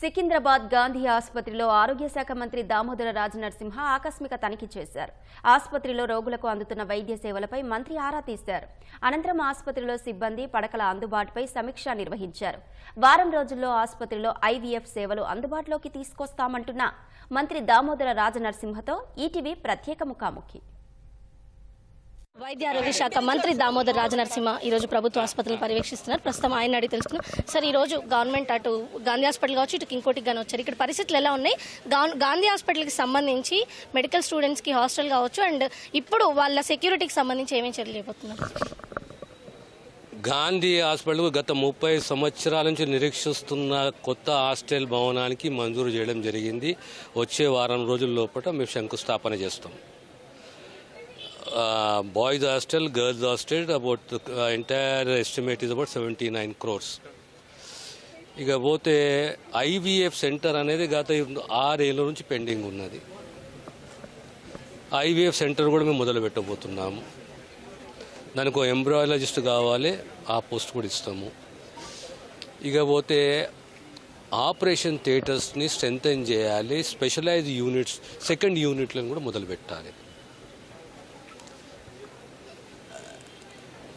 సికింద్రాబాద్ గాంధీ ఆసుపత్రిలో ఆరోగ్య శాఖ మంత్రి దామోదర రాజనరసింహ ఆకస్మిక తనిఖీ చేశారు. ఆసుపత్రిలో రోగులకు అందుతున్న వైద్య సేవలపై మంత్రి ఆరా తీశారు. అనంతరం ఆసుపత్రిలో సిబ్బంది పడకల అందుబాటుపై సమీక్ష నిర్వహించారు. వారం రోజుల్లో ఆసుపత్రిలో ఐవీఎఫ్ సేవలు అందుబాటులోకి తీసుకొస్తామంటున్న మంత్రి దామోదర రాజనరసింహతో ఈటీవీ ప్రత్యేక ముఖాముఖి. వైద్య ఆరోగ్య శాఖ మంత్రి దామోదర్ రాజనరసింహ ఈ రోజు ప్రభుత్వ ఆసుపత్రులు పర్యవేక్షిస్తున్నారు. ప్రస్తుతం ఆయన అడిగి తెలుసుకున్నాం సార్ ఈ రోజు గవర్నమెంట్ అటు గాంధీ హాస్పిటల్ కావచ్చు ఇటు ఇంకోటికి కానీ వచ్చారు. ఇక్కడ పరిస్థితులు ఎలా ఉన్నాయి? గాంధీ హాస్పిటల్కి సంబంధించి మెడికల్ స్టూడెంట్స్కి హాస్టల్ కావచ్చు అండ్ ఇప్పుడు వాళ్ళ సెక్యూరిటీకి సంబంధించి ఏమేమి చర్యలు చేయబోతున్నారు గాంధీ హాస్పిటల్ గత ముప్పై సంవత్సరాల నుంచి నిరీక్షిస్తున్న కొత్త హాస్టల్ భవనానికి మంజూరు చేయడం జరిగింది. వచ్చే వారం రోజుల లోపల మేము శంకుస్థాపన చేస్తాం. Boys hostel girls hostel about entire estimate is about seventy nine crores ఇక పోతే ఐవీఎఫ్ సెంటర్ అనేది గత ఆరేళ్ళ నుంచి పెండింగ్ ఉన్నది. ఐవీఎఫ్ సెంటర్ కూడా మేము మొదలు పెట్టబోతున్నాము. దానికి ఒక ఎంబ్రాలజిస్ట్ కావాలి ఆ పోస్ట్ కూడా ఇస్తాము. ఇక పోతే ఆపరేషన్ థియేటర్స్ని స్ట్రెంగ్తన్ చేయాలి స్పెషలైజ్ యూనిట్స్ సెకండ్ యూనిట్లను కూడా మొదలు పెట్టాలి.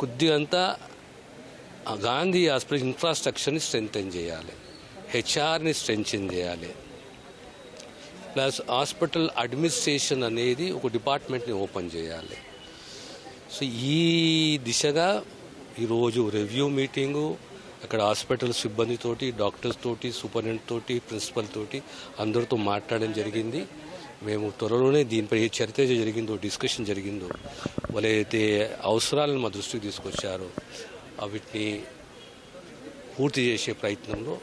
కొద్దిగంతా అంతా గాంధీ హాస్పిటల్ ఇన్ఫ్రాస్ట్రక్చర్ని స్ట్రెంగ్తన్ చేయాలి. హెచ్ఆర్ని స్ట్రెంగ్తన్ చేయాలి. ప్లస్ హాస్పిటల్ అడ్మినిస్ట్రేషన్ అనేది ఒక డిపార్ట్మెంట్ని ఓపెన్ చేయాలి. సో ఈ దిశగా ఈరోజు రివ్యూ మీటింగు అక్కడ హాస్పిటల్ సిబ్బందితోటి డాక్టర్స్ తోటి సూపరింటెండెంట్ తోటి ప్రిన్సిపల్ తోటి అందరితో మాట్లాడడం జరిగింది. మేము త్వరలోనే దీనిపై ఏ చర్చ జరిగిందో డిస్కషన్ జరిగిందో వాళ్ళైతే అవసరాలను మా దృష్టికి తీసుకొచ్చారో వీటిని పూర్తి చేసే ప్రయత్నంలో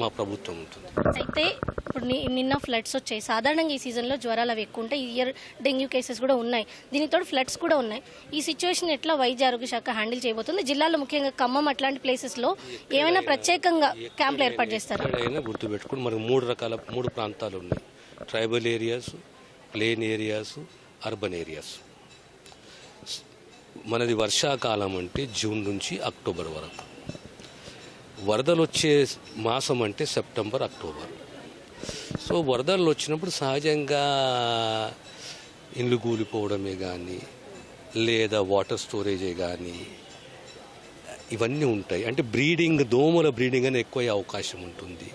మా ప్రభుత్వం ఉంటుంది. అయితే ఇప్పుడు నిన్న ఫ్లడ్స్ వచ్చాయి. సాధారణంగా ఈ సీజన్లో జ్వరాలు అవి ఎక్కువ ఉంటాయి. ఈ ఇయర్ డెంగ్యూ కేసెస్ కూడా ఉన్నాయి. దీనితో ఫ్లడ్స్ కూడా ఉన్నాయి. ఈ సిచ్యువేషన్ ఎట్లా వైద్య ఆరోగ్య శాఖ హ్యాండిల్ చేయబోతుంది? జిల్లాలో ముఖ్యంగా ఖమ్మం అట్లాంటి ప్లేసెస్లో ఏమైనా ప్రత్యేకంగా క్యాంపులు ఏర్పాటు చేస్తారా? గుర్తుపెట్టుకుని మనకు మూడు రకాల మూడు ప్రాంతాలు ఉన్నాయి. Tribal areas plain areas urban areas. మనది వర్షాకాలం అంటే జూన్ నుంచి అక్టోబర్ వరకు. వరదలు వచ్చే మాసం అంటే సెప్టెంబర్ అక్టోబర్. సో వరదలు వచ్చినప్పుడు సహజంగా ఇండ్లు కూలిపోవడమే కానీ లేదా వాటర్ స్టోరేజే కానీ ఇవన్నీ ఉంటాయి. అంటే బ్రీడింగ్ దోమల బ్రీడింగ్ అని ఎక్కువ అవకాశం ఉంటుంది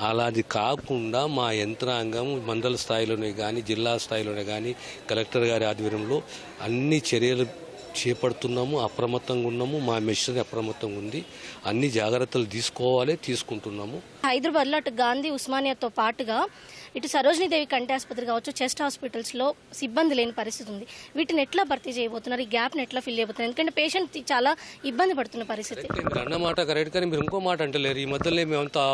అలాది కాకుండా మా యంత్రాంగం మండల స్థాయిలోనే కానీ జిల్లా స్థాయిలోనే కానీ కలెక్టర్ గారి ఆధ్వర్యంలో అన్ని చర్యలు చేపడుతున్నాము అప్రమత్తంగా ఉన్నాము మా మిషన్ అప్రమత్తంగా ఉంది. అన్ని జాగ్రత్తలు తీసుకోవాలి తీసుకుంటున్నాము. హైదరాబాద్లో అటు గాంధీ ఉస్మానియాతో పాటుగా ఇటు సరోజినీ దేవి కంటి ఆసుపత్రి కావచ్చు చెస్ట్ హాస్పిటల్స్లో సిబ్బంది లేని పరిస్థితి ఉంది. వీటిని ఎట్లా భర్తీ చేయబోతున్నారు? ఈ గ్యాప్ని ఎట్లా ఫిల్ చేయబోతున్నారు? ఎందుకంటే పేషెంట్ చాలా ఇబ్బంది పడుతున్న పరిస్థితి. మీరు అన్న మాట కరెక్ట్ కానీ మీరు ఇంకో మాట అంటలేరు. ఈ మధ్యలో మేమంతా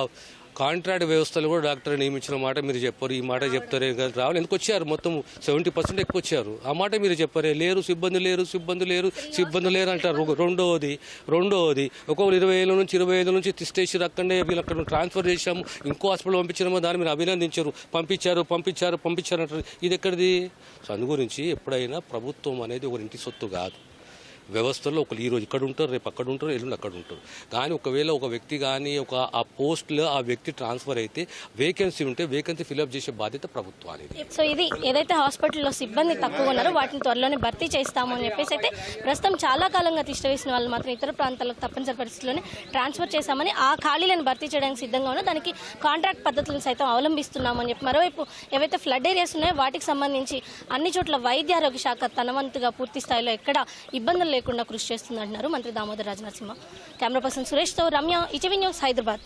కాంట్రాక్ట్ వ్యవస్థలు కూడా డాక్టర్ నియమించిన మాట మీరు చెప్పారు. ఈ మాట చెప్తారే కదా రావాలి. ఎందుకు వచ్చారు? మొత్తం సెవెంటీ పర్సెంట్ ఎక్కువ వచ్చారు. ఆ మాట మీరు చెప్పారే. లేరు సిబ్బంది లేరు సిబ్బంది లేరు సిబ్బంది లేరు అంటారు రెండోది రెండోది ఒక్కొక్కరు ఇరవై ఏళ్ళ నుంచి ఇరవై ఐదు నుంచి తిష్టేసి అక్కడనే వీళ్ళు అక్కడ ట్రాన్స్ఫర్ చేశాము. ఇంకో హాస్పిటల్ పంపించాము దాన్ని మీరు అభినందించారు. పంపించారు పంపించారు పంపించారు అంటారు ఇది ఎక్కడిది? సో అందు గురించి ఎప్పుడైనా ప్రభుత్వం అనేది ఒక ఇంటి సొత్తు కాదు. వ్యవస్థలో ఒకరు ఈరోజు ఇక్కడ ఉంటారు రేపు అక్కడ ఉంటారు ఎల్లుండి అక్కడ ఉంటారు. కానీ ఒకవేళ ఒక వ్యక్తి కానీ ఒక ఆ పోస్ట్లో ఆ వ్యక్తి ట్రాన్స్ఫర్ అయితే వేకెన్సీ ఉంటే వేకెన్సీ ఫిల్అప్ చేసే బాధ్యత ప్రభుత్వానికి సో ఇది ఏదైతే హాస్పిటల్లో సిబ్బంది తక్కువ ఉన్నారో వాటిని త్వరలోనే భర్తీ చేస్తాము అని చెప్పేసి అయితే ప్రస్తుతం చాలా కాలంగా తిష్టవేసిన వాళ్ళు మాత్రం ఇతర ప్రాంతాలకు తప్పనిసరి పరిస్థితుల్లోనే ట్రాన్స్ఫర్ చేశామని ఆ ఖాళీలను భర్తీ చేయడానికి సిద్ధంగా ఉన్నా దానికి కాంట్రాక్ట్ పద్ధతులను సైతం అవలంబిస్తున్నామని చెప్పి మరోవైపు ఏవైతే ఫ్లడ్ ఏరియాస్ ఉన్నాయో వాటికి సంబంధించి అన్ని చోట్ల వైద్య ఆరోగ్య శాఖ తనవంతుగా పూర్తి స్థాయిలో ఎక్కడ ఇబ్బందులు లేకుండా కృషి చేస్తుందంటున్నారు మంత్రి దామోదర్ రాజనరసింహ. కెమెరా పర్సన్ సురేష్తో రమ్య ఇటీవీ న్యూస్ హైదరాబాద్.